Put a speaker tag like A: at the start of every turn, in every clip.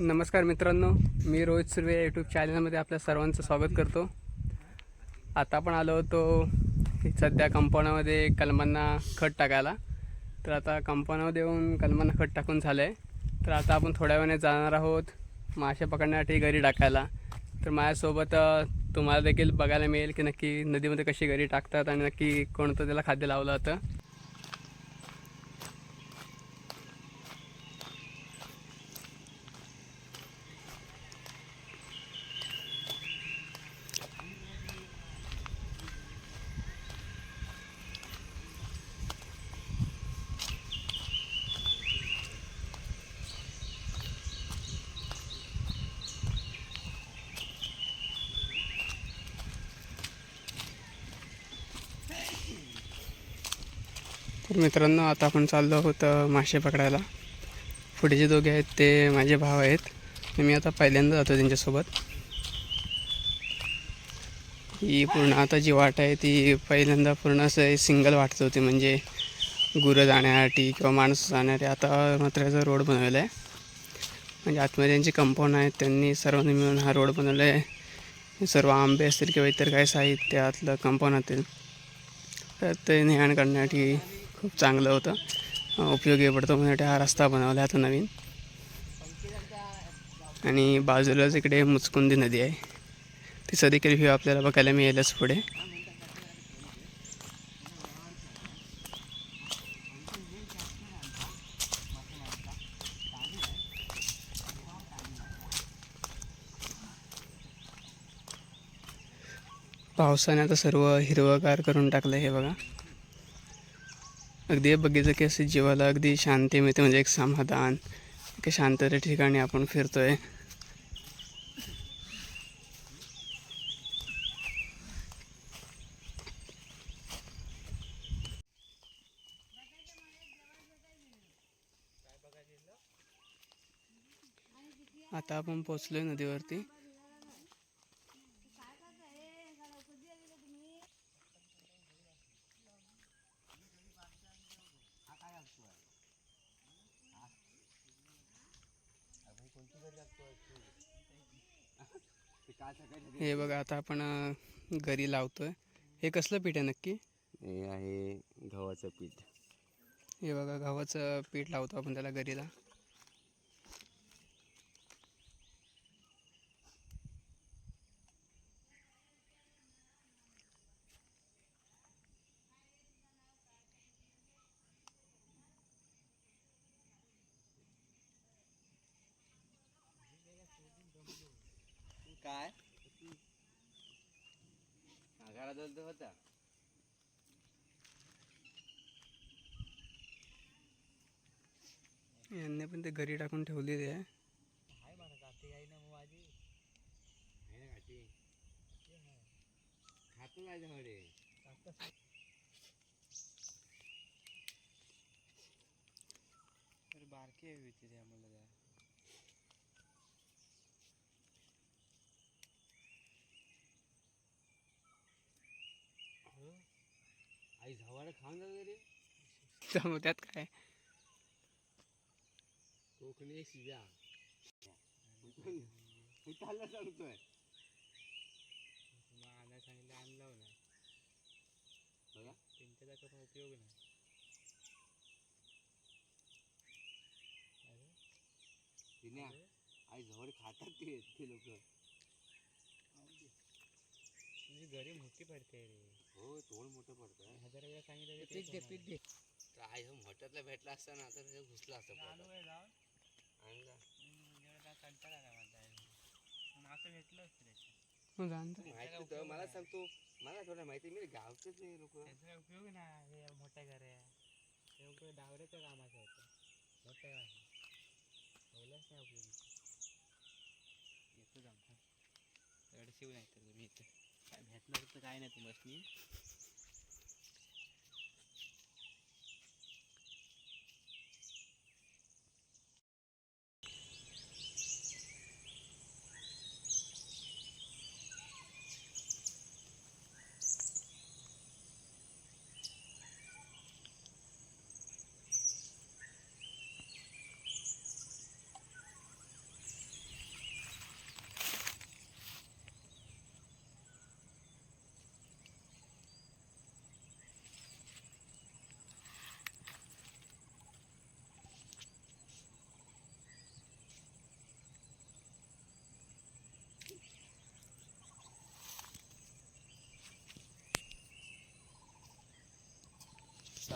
A: नमस्कार मित्रांनो मी रोहित सुर्वे या यूट्यूब चॅनलमध्ये आपल्या सर्वांचं स्वागत करतो. आता आपण आलो होतो सध्या कंपाऊंडमध्ये कलमांना खत टाकायला. तर आता कंपाऊंडमध्ये येऊन कलमांना खत टाकून झालं आहे तर आता आपण थोड्या वेळाने जाणार आहोत मासे पकडण्यासाठी घरी टाकायला. तर माझ्यासोबत तुम्हाला देखील बघायला मिळेल की नक्की नदीमध्ये कशी घरी टाकतात आणि नक्की कोणतं त्याला खाद्य लावलं होतं. तर मित्रांनो आता आपण चाललो आहोत मासे पकडायला. पुढे जे दोघे आहेत ते माझे भाव आहेत. मी आता पहिल्यांदा जातो त्यांच्यासोबत. ही पूर्ण आता जी वाट आहे ती पहिल्यांदा पूर्ण असं सिंगल वाटत होती. म्हणजे गुरं जाण्यासाठी किंवा माणसं जाण्यासाठी. आता मात्र याचा रोड बनवला आहे. म्हणजे आतमध्ये त्यांचे कंपाऊंड आहेत त्यांनी सर्वांनी मिळून हा रोड बनवला आहे. सर्व आंबे असतील किंवा इतर काही साहित्यातलं कंपाऊंड असतील तर ते नेहाण करण्यासाठी खूप चांगलं होतं. उपयोगी पडतो म्हणून हा रस्ता बनवला आता नवीन. आणि बाजूलाच इकडे मुचकुंदी नदी आहे. तिचा देखील व्ह्यू आपल्याला बघायला मिळेलच पुढे. पावसाने आता सर्व हिरवगार करून टाकलं हे बघा. अगदी हे बघितलं की असं जीवाला अगदी शांती मिळते म्हणजे एक समाधान एक शांतते ठिकाणी आपण फिरतोय. आता आपण पोचलोय नदीवरती. हे बघा आता आपण घरी लावतोय. हे कसलं पीठ आहे नक्की?
B: हे आहे गव्हाचं पीठ.
A: हे बघा गव्हाचं पीठ लावतो आपण त्याला घरीला
B: काय होता.
A: यांनी पण ते घरी टाकून ठेवलेले आहे.
B: खातो काय झाडे
A: तर बारकी आहे तिथे आम्हाला.
B: आई झावाडं खाऊन जातो रे.
A: त्यामुळे त्यात काय?
B: कोकणी त्याला सांगतोय.
A: आणायला सांगितलं आणलं नाही
B: बघा.
A: त्यांच्या जागा पण उपयोग नाही.
B: तिने आई झावड खातात ते ते लोक.
A: तुझी घरी मोठी पडते रे.
B: हो तोड मोठं पडतं
A: हजार वेळा सांगितलं
B: पीठ दे पीठ दे. तर आई हा मोठ्यातला भेटला असता ना तर त्याच्यात घुसला असता पोटात. आणला.
A: असं भेटलं
B: माहिती होतं मला सांगतो मला थोडं माहिती मी गावचेच नाही लोक.
A: त्याचा उपयोग नाही हे मोठ्या घर आहे ते उपयोग डावऱ्याच्या कामाचं होतं मोठ्या ठेवलंच नाही उपयोगी. येतो जमता एवढं शिव नाही तर तुम्ही इथे. काय भेटणार तर काय नाही तुम्हाला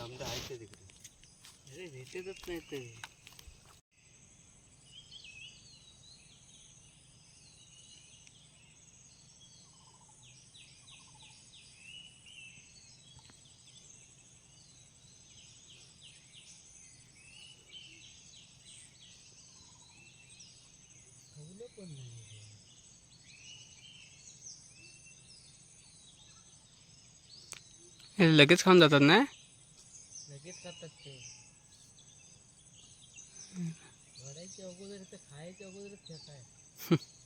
B: तिकडे आहे ते तिकडे. अरे भेटतच नाही ते.
A: हे लगेच खाऊन जातात ना?
B: लगेच करतात ते. घडायच्या अगोदर ते खायच्या अगोदरच खेळताय.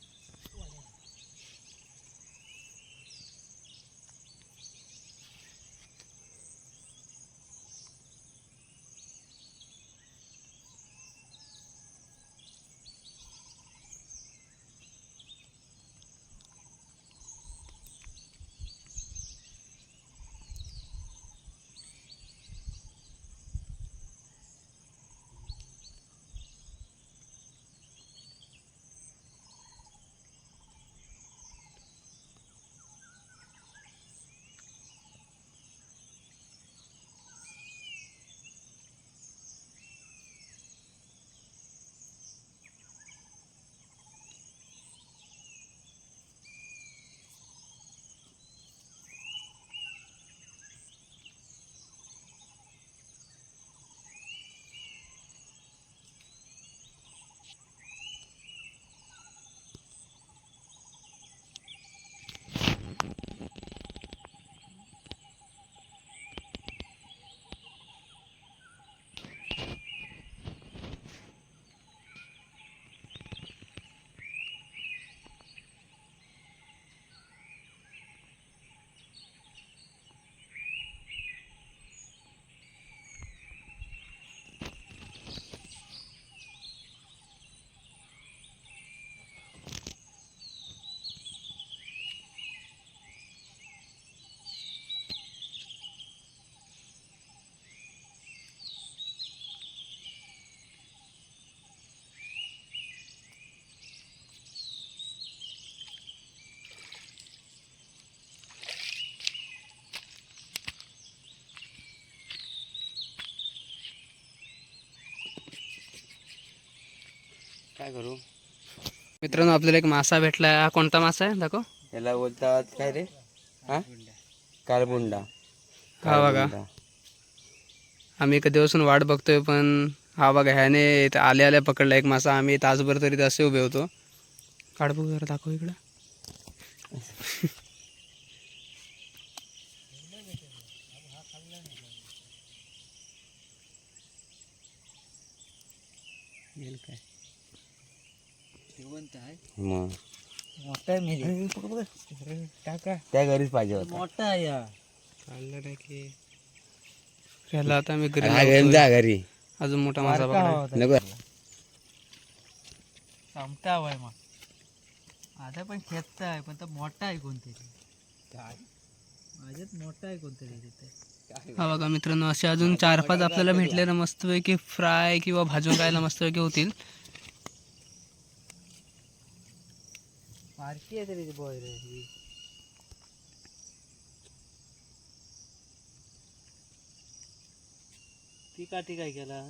B: काय करू?
A: मित्रांनो आपल्याला एक मासा भेटला हा कोणता मासा आहे? दाखव.
B: याला बोलतात काय रे? हा? कारबुंडा
A: हा बघा. आम्ही कधीपासून वाट बघतोय पण हा बघा ह्याने इथं आल्या आल्या पकडला एक मासा. आम्ही तासभर तरी तसे उभे होतो. काढ बघ जरा दाखव इकडं. येईल काय?
B: आहे.
C: मग.
B: मोठा आहे टाका.
C: त्या घरीच पाहिजे होता.
B: मोठा आहे या.
A: चाललं नाही की. ह्याला आता मी घरी
C: हा घेऊन
A: लावतोय.
C: जा घरी.
A: अजून मोठा मासा पकडा
C: नको.
B: चमटा आहे मग. आता पण खेचता आहे पण तो मोठा आहे कोणतरी. माझ्यात मोठा आहे कोणतरी तिथे.
A: हा बघा मित्रांनो असे अजून चार पाच आपल्याला भेटले ना मस्तपैकी फ्राय किंवा भाजून खायला मस्तपैकी होतील.
B: मारकी आहे तरी बॉय रे ती काठी काय केला